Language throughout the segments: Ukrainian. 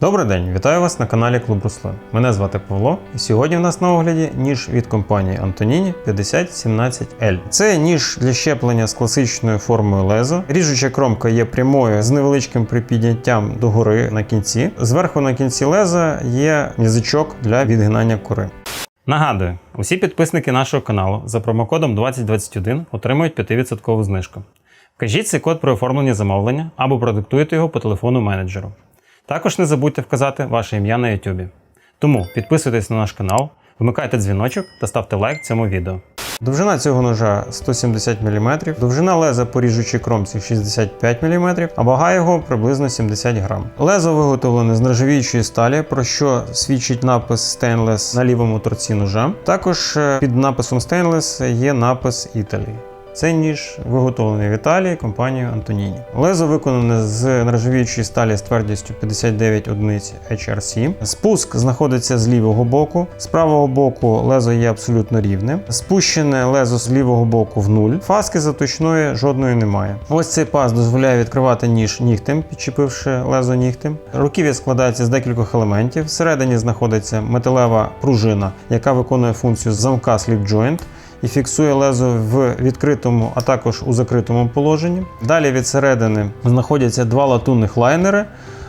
Добрий день, вітаю вас на каналі Клуб Руслин. Мене звати Павло, і сьогодні в нас на огляді ніж від компанії Antonini 5017L. Це ніж для щеплення з класичною формою лезо. Ріжуча кромка є прямою з невеличким припідняттям догори на кінці. Зверху на кінці леза є язичок для відгинання кори. Нагадую, усі підписники нашого каналу за промокодом 2021 отримують 5% знижку. Вкажіть цей код при оформленні замовлення або продиктуйте його по телефону менеджеру. Також не забудьте вказати ваше ім'я на YouTube. Тому підписуйтесь на наш канал, вмикайте дзвіночок та ставте лайк цьому відео. Довжина цього ножа 170 мм, довжина леза по ріжучій кромці 65 мм, а вага його приблизно 70 грам. Лезо виготовлене з нержавіючої сталі, про що свідчить напис Stainless на лівому торці ножа. Також е, під написом Stainless є напис Italy. Цей ніж виготовлений в Італії компанією Antonini. Лезо виконане з нержавіючої сталі з твердістю 59 одиниць HRC. Спуск знаходиться з лівого боку. З правого боку лезо є абсолютно рівне. Спущене лезо з лівого боку в нуль. Фаски заточної жодної немає. Ось цей паз дозволяє відкривати ніж нігтем, підчепивши лезо нігтем. Руків'я складається з декількох елементів. Всередині знаходиться металева пружина, яка виконує функцію замка slip joint і фіксує лезо в відкритому, а також у закритому положенні. Далі від середини знаходяться два латунних лайнери.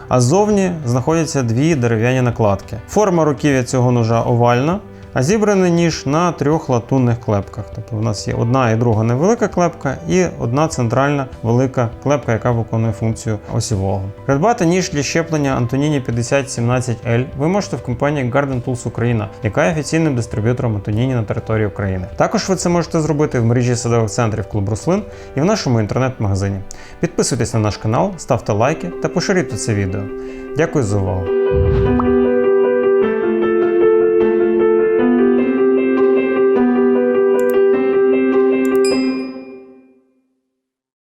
А ззовні знаходяться дві дерев'яні накладки. Форма руків'я цього ножа овальна, а зібраний ніж на трьох латунних клепках. Тобто у нас є одна і друга невелика клепка, і одна центральна велика клепка, яка виконує функцію осівого. Придбати ніж для щеплення Antonini 5017L ви можете в компанії Garden Tools Україна, яка є офіційним дистриб'ютором Antonini на території України. Також ви це можете зробити в мережі садових центрів Клуб Руслин і в нашому інтернет-магазині. Підписуйтесь на наш канал, ставте лайки та поширюйте це відео. Дякую за увагу!